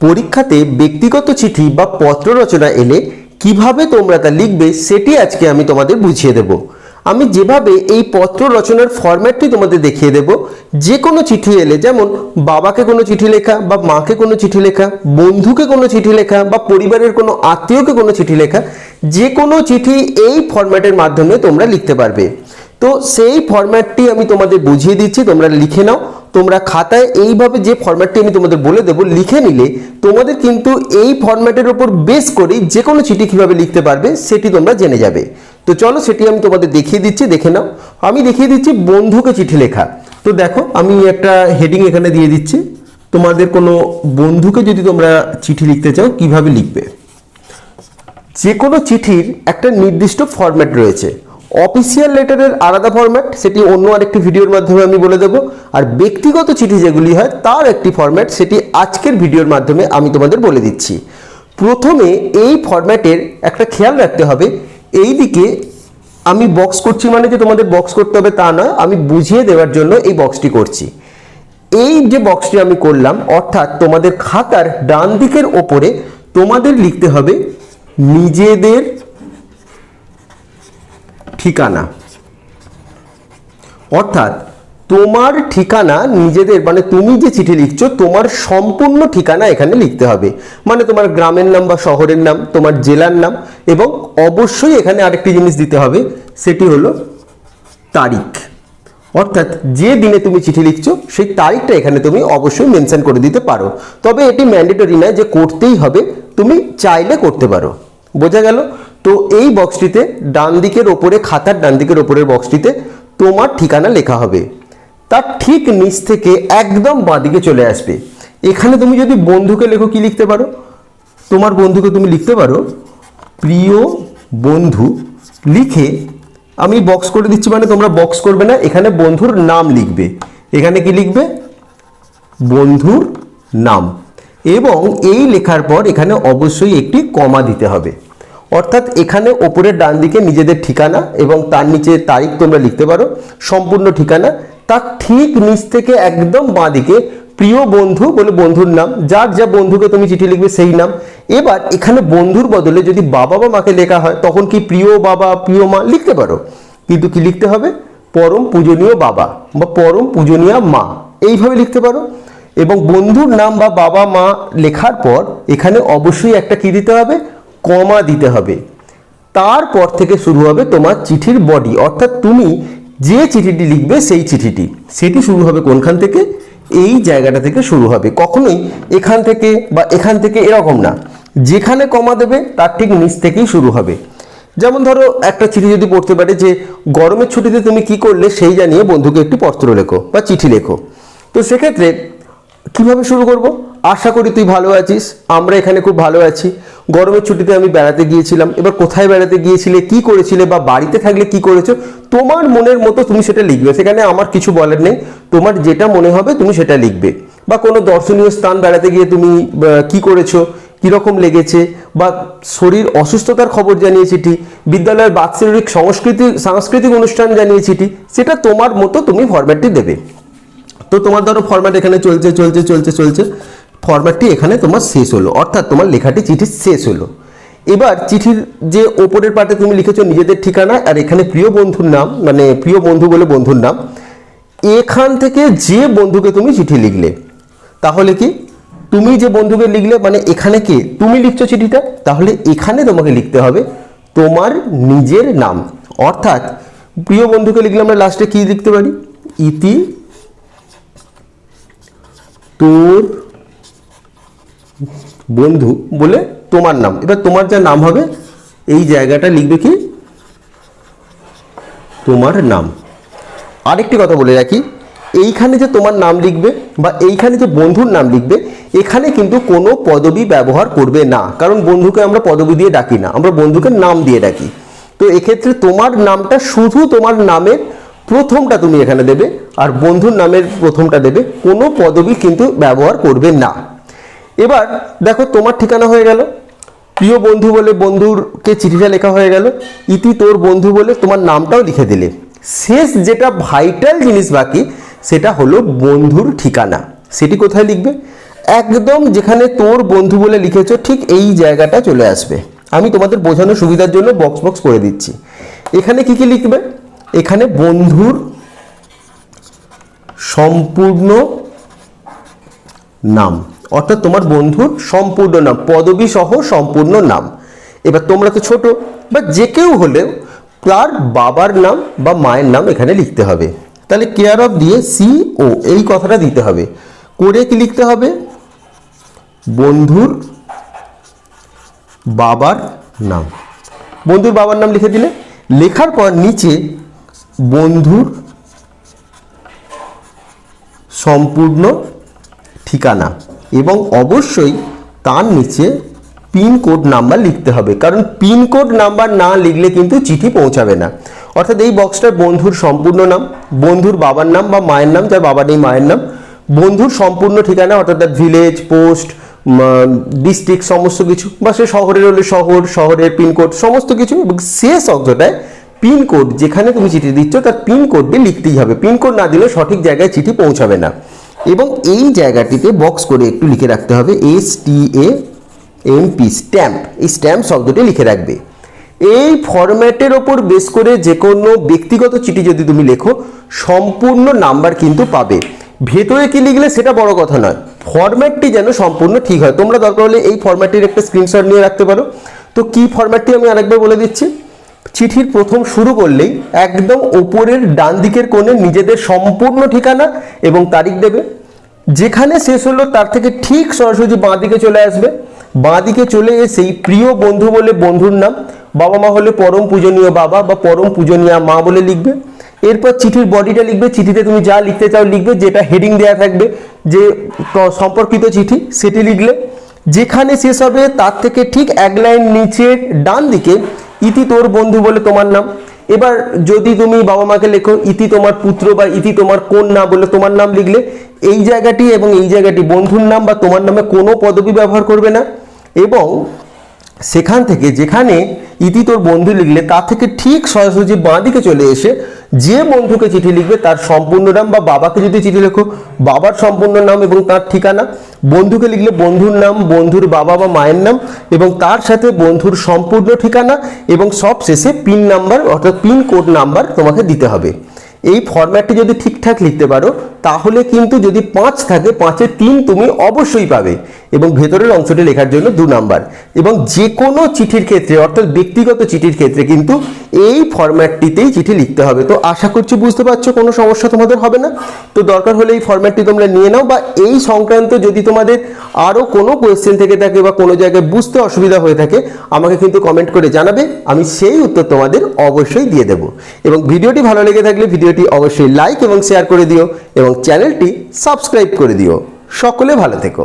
পরীক্ষাতে ব্যক্তিগত চিঠি বা পত্র রচনা এলে কীভাবে তোমরা তা লিখবে সেটি আজকে আমি তোমাদের বুঝিয়ে দেব। আমি যেভাবে এই পত্র রচনার ফরম্যাটটি তোমাদের দেখিয়ে দেব যে কোনো চিঠি এলে যেমন বাবাকে কোনো চিঠি লেখা বা মাকে কোনো চিঠি লেখা, বন্ধুকে কোনো চিঠি লেখা বা পরিবারের কোনো আত্মীয়কে কোনো চিঠি লেখা যে কোনো চিঠি এই ফরম্যাটের মাধ্যমে তোমরা লিখতে পারবে। তো সেই ফরম্যাটটি আমি তোমাদের বুঝিয়ে দিচ্ছি, তোমরা লিখে নাও। তোমরা খাতায় এইভাবে যে ফরম্যাটটি আমি তোমাদের বলে দেবো, লিখে নিলে তোমাদের কিন্তু এই ফরম্যাটের উপর বেস করেই যে কোনো চিঠি কীভাবে লিখতে পারবে সেটি তোমরা জেনে যাবে। তো চলো সেটি আমি তোমাদের দেখিয়ে দিচ্ছি, দেখে নাও। আমি দেখিয়ে দিচ্ছি বন্ধুকে চিঠি লেখা। তো দেখো, আমি একটা হেডিং এখানে দিয়ে দিচ্ছি। তোমাদের কোনো বন্ধুকে যদি তোমরা চিঠি লিখতে চাও, কীভাবে লিখবে? যে কোনো চিঠির একটা নির্দিষ্ট ফরম্যাট রয়েছে। অফিসিয়াল লেটারের আলাদা ফরম্যাট সেটি অন্য আরেকটি ভিডিওর মাধ্যমে আমি বলে দেবো। আর ব্যক্তিগত চিঠি যেগুলি হয়, তার একটি ফরম্যাট সেটি আজকের ভিডিওর মাধ্যমে আমি তোমাদের বলে দিচ্ছি। প্রথমে এই ফরম্যাটের একটা খেয়াল রাখতে হবে। এই দিকে আমি বক্স করছি মানে যে তোমাদের বক্স করতে হবে তা নয়, আমি বুঝিয়ে দেওয়ার জন্য এই বক্সটি করছি। এই যে বক্সটি আমি করলাম, অর্থাৎ তোমাদের খাতার ডান দিকের ওপরে তোমাদের লিখতে হবে, নিজেদের ঠিকানা। অর্থাৎ তোমার ঠিকানা নিজেদের মানে তুমি যে চিঠি লিখছো, তোমার সম্পূর্ণ ঠিকানা এখানে লিখতে হবে। মানে তোমার গ্রামের নাম বা শহরের নাম, তোমার জেলার নাম, এবং অবশ্যই এখানে আরেকটি জিনিস দিতে হবে, সেটি হলো তারিখ। অর্থাৎ যে দিনে তুমি চিঠি লিখছো, সেই তারিখটা এখানে তুমি অবশ্যই মেনশন করে দিতে পারো। তবে এটি ম্যান্ডেটরি নয় যে করতেই হবে, তুমি চাইলে করতে পারো। বোঝা গেল? তো এই বক্সটিতে ডান দিকের ওপরে, খাতার ডান দিকের ওপরের বক্সটিতে তোমার ঠিকানা লেখা হবে। তার ঠিক নিচ থেকে একদম বাঁদিকে চলে আসবে। এখানে তুমি যদি বন্ধুকে লেখো, কি লিখতে পারো? তোমার বন্ধুকে তুমি লিখতে পারো, প্রিয় বন্ধু লিখে আমি বক্স করে দিচ্ছি মানে তোমরা বক্স করবে না, এখানে বন্ধুর নাম লিখবে। এখানে কি লিখবে? বন্ধুর নাম। এবং এই লেখার পর এখানে অবশ্যই একটি কমা দিতে হবে। অর্থাৎ এখানে ওপরের ডান দিকে নিজেদের ঠিকানা এবং তার নিচে তারিখ তোমরা লিখতে পারো, সম্পূর্ণ ঠিকানা। তার ঠিক নিচ থেকে একদম বাঁ দিকে প্রিয় বন্ধু বলে বন্ধুর নাম, যার যা বন্ধুকে তুমি চিঠি লিখবে সেই নাম। এবার এখানে বন্ধুর বদলে যদি বাবা বা মাকে লেখা হয়, তখন কি প্রিয় বাবা, প্রিয় মা লিখতে পারো? কিন্তু কি লিখতে হবে? পরম পূজনীয় বাবা বা পরম পূজনীয় মা, এইভাবে লিখতে পারো। এবং বন্ধুর নাম বা বাবা মা লেখার পর এখানে অবশ্যই একটা কি দিতে হবে? কমা দিতে হবে। তারপর থেকে শুরু হবে তোমার চিঠির বডি অর্থাৎ তুমি যে চিঠিটি লিখবে সেই চিঠিটি। সেটি শুরু হবে কোনখান থেকে? এই জায়গাটা থেকে শুরু হবে। কখনোই এখান থেকে বা এখান থেকে এরকম না। যেখানে কমা দেবে, তার ঠিক নিচ থেকেই শুরু হবে। যেমন ধরো, একটা চিঠি যদি পড়তে পারে যে, গরমের ছুটিতে তুমি কি করলে? সেই জানিয়ে বন্ধুকে একটি পত্র লেখো বা চিঠি লেখো। তো সেক্ষেত্রে কীভাবে শুরু করব? আশা করি তুই ভালো আছিস, আমরা এখানে খুব ভালো আছি। গরমের ছুটিতে আমি বেড়াতে গিয়েছিলাম, এবার কোথায় বেড়াতে গিয়েছিলে, কি করেছিলে, বা বাড়িতে থাকলে কি করেছ, তোমার মনের মতো তুমি সেটা লিখবে। সেখানে আমার কিছু বলার নেই, তোমার যেটা মনে হবে তুমি সেটা লিখবে। বা কোনো দর্শনীয় স্থান বেড়াতে গিয়ে তুমি কি করেছ, কীরকম লেগেছে, বা শরীর অসুস্থতার খবর জানিয়ে চিঠি বিদ্যালয়ের বাৎসরিক সংস্কৃতি, সাংস্কৃতিক অনুষ্ঠান জানিয়ে চিঠি সেটা তোমার মতো তুমি ফরম্যাটটি দেবে। তো তোমার ধরো ফরম্যাট এখানে চলছে চলছে চলছে চলছে। ফরম্যাটটি এখানে তোমার শেষ হলো। অর্থাৎ তোমার লেখাটি চিঠি শেষ হলো। এবার চিঠির যে ওপরের পার্টে তুমি লিখেছো নিজেদের ঠিকানা আর এখানে প্রিয় বন্ধুর নাম মানে প্রিয় বন্ধু বলে বন্ধুর নাম, এখান থেকে যে বন্ধুকে তুমি চিঠি লিখলে, তাহলে কি? তুমি যে বন্ধুকে লিখলে মানে এখানে কে? তুমি লিখছো চিঠিটা, তাহলে এখানে তোমাকে লিখতে হবে তোমার নিজের নাম। অর্থাৎ প্রিয় বন্ধুকে লিখলে আমরা লাস্টে কি লিখতে পারি? ইতি তোর বন্ধু বলে তোমার নাম। এবার তোমার যা নাম হবে, এই জায়গাটা লিখবে কি? তোমার নাম। আরেকটি কথা বলে রাখি, এইখানে যে তোমার নাম লিখবে বা এইখানে যে বন্ধুর নাম লিখবে, এখানে কিন্তু কোনো পদবি ব্যবহার করবে না। কারণ বন্ধুকে আমরা পদবি দিয়ে ডাকি না, আমরা বন্ধুকে নাম দিয়ে ডাকি। তো এক্ষেত্রে তোমার নামটা শুধু তোমার নামের প্রথমটা তুমি এখানে দেবে আর বন্ধুর নামের প্রথমটা দেবে। কোনো পদবি কিন্তু ব্যবহার করবে না। এবার দেখো তোমার ঠিকানা হয়ে গেল। প্রিয় বন্ধু বলে বন্ধুরকে চিঠিটা লেখা হয়ে গেল। ইতি তোর বন্ধু বলে তোমার নামটাও লিখে দিলে। শেষ যেটা ভাইটাল জিনিস বাকি, সেটা হলো বন্ধুর ঠিকানা। সেটি কোথায় লিখবে? একদম যেখানে তোর বন্ধু বলে লিখেছ, ঠিক এই জায়গাটা চলে আসবে। আমি তোমাদের বোঝানোর সুবিধার জন্য বক্স বক্স করে দিচ্ছি। এখানে কি কি লিখবে? এখানে বন্ধুর সম্পূর্ণ নাম, অর্থাৎ তোমার বন্ধুর সম্পূর্ণ নাম, পদবী সহ সম্পূর্ণ নাম। এবার তোমরা তো ছোট বা যে কেউ হলেও তার বাবার নাম বা মায়ের নাম এখানে লিখতে হবে। তাহলে কেয়ার অফ দিয়ে সি ও এই কথাটা দিতে হবে। করে কি লিখতে হবে? বন্ধুর বাবার নাম। বন্ধুর বাবার নাম লিখে দিলে। লেখার পর নিচে বন্ধুর সম্পূর্ণ ঠিকানা এবং অবশ্যই তার নিচে পিনকোড নাম্বার লিখতে হবে। কারণ পিনকোড নাম্বার না লিখলে কিন্তু চিঠি পৌঁছাবে না। অর্থাৎ এই বক্সটার বন্ধুর সম্পূর্ণ নাম, বন্ধুর বাবার নাম বা মায়ের নাম, যার বাবার নেই মায়ের নাম, বন্ধুর সম্পূর্ণ ঠিকানা, অর্থাৎ তার ভিলেজ, পোস্ট ডিস্ট্রিক্ট, সমস্ত কিছু, বা সে শহরের হলে শহর, শহরের পিনকোড সমস্ত কিছু শেষ অংশটায় পিনকোড যেখানে তুমি চিঠি দিচ্ছ, তার পিনকোডটি লিখতেই হবে। পিনকোড না দিলে সঠিক জায়গায় চিঠি পৌঁছাবে না। এবং এই জায়গাটিতে বক্স করে একটু লিখে রাখতে হবে S T A M P stamp এই স্ট্যাম্প শব্দটি লিখে রাখবে। এই ফরম্যাটের ওপর বেস করে যে কোনো ব্যক্তিগত চিঠি যদি তুমি লেখো, সম্পূর্ণ নাম্বার কিন্তু পাবে। ভেতরে কি লিখলে সেটা বড় কথা নয়। ফরম্যাটটি যেন সম্পূর্ণ ঠিক হয়। তোমরা দরকার হলে এই ফরম্যাটটির একটা স্ক্রিনশট নিয়ে রাখতে পারো। তো কি ফরম্যাটটি আমি আরেকবার বলে দিচ্ছি? চিঠির প্রথম শুরু করলেই একদম ওপরের ডান দিকের কোণে নিজেদের সম্পূর্ণ ঠিকানা এবং তারিখ দেবে। যেখানে শেষ হলো তার থেকে ঠিক সরাসরি বাঁ দিকে চলে আসবে। বাঁ দিকে চলে এসেই প্রিয় বন্ধু বলে বন্ধুর নাম, বাবা মা হলে পরম পূজনীয় বাবা বা পরম পূজনীয় মা বলে লিখবে। এরপর চিঠির বডিটা লিখবে, চিঠিতে তুমি যা লিখতে চাও লিখবে, যেটা হেডিং দেওয়া থাকবে, যে সম্পর্কিত চিঠি সেটি লিখলে। যেখানে শেষ হবে তার থেকে ঠিক এক লাইন নিচে ডান দিকে ইতি তোর বন্ধু বলে তোমার নাম। এবার যদি তুমি বাবা মাকে লেখো, ইতি তোমার পুত্র বা ইতি তোমার কোন না বলে তোমার নাম লিখলে, এই জায়গাটি এবং এই জায়গাটি বন্ধুর নাম বা তোমার নামে কোনো পদবি ব্যবহার করবে না। এবং সেখান থেকে যেখানে ইতি তোর বন্ধু লিখলে, তার থেকে ঠিক সরাসরি বাঁ দিকে চলে এসে যে বন্ধুকে চিঠি লিখবে, তার সম্পূর্ণ নাম বা বাবাকে যদি চিঠি লেখো, বাবার সম্পূর্ণ নাম এবং তার ঠিকানা, বন্ধুকে লিখলে বন্ধুর নাম, বন্ধুর বাবা বা মায়ের নাম এবং তার সাথে বন্ধুর সম্পূর্ণ ঠিকানা এবং সব শেষে পিন নাম্বার অর্থাৎ পিন কোড নাম্বার তোমাকে দিতে হবে। এই ফরম্যাটটি যদি ঠিকঠাক লিখতে পারো, তাহলে কিন্তু যদি পাঁচ থাকে পাঁচে তিন তুমি অবশ্যই পাবে। এবং ভেতরের অংশটি লেখার জন্য দু নাম্বার। এবং যে কোনো চিঠির ক্ষেত্রে, অর্থাৎ ব্যক্তিগত চিঠির ক্ষেত্রে কিন্তু এই ফরম্যাটটিতেই চিঠি লিখতে হবে। তো আশা করছি বুঝতে পারছ, কোনো সমস্যা তোমাদের হবে না। তো দরকার হলে এই ফরম্যাটটি তোমরা নিয়ে নাও, বা এই সংক্রান্ত যদি তোমাদের আরও কোনো কোয়েশ্চেন থেকে থাকে বা কোনো জায়গায় বুঝতে অসুবিধা হয়ে থাকে, আমাকে কিন্তু কমেন্ট করে জানাবে। আমি সেই উত্তর তোমাদের অবশ্যই দিয়ে দেবো। এবং ভিডিওটি ভালো লেগে থাকলে ভিডিওটি অবশ্যই লাইক এবং শেয়ার করে দিও এবং চ্যানেলটি সাবস্ক্রাইব করে দিও। সকলে ভালো থেকো।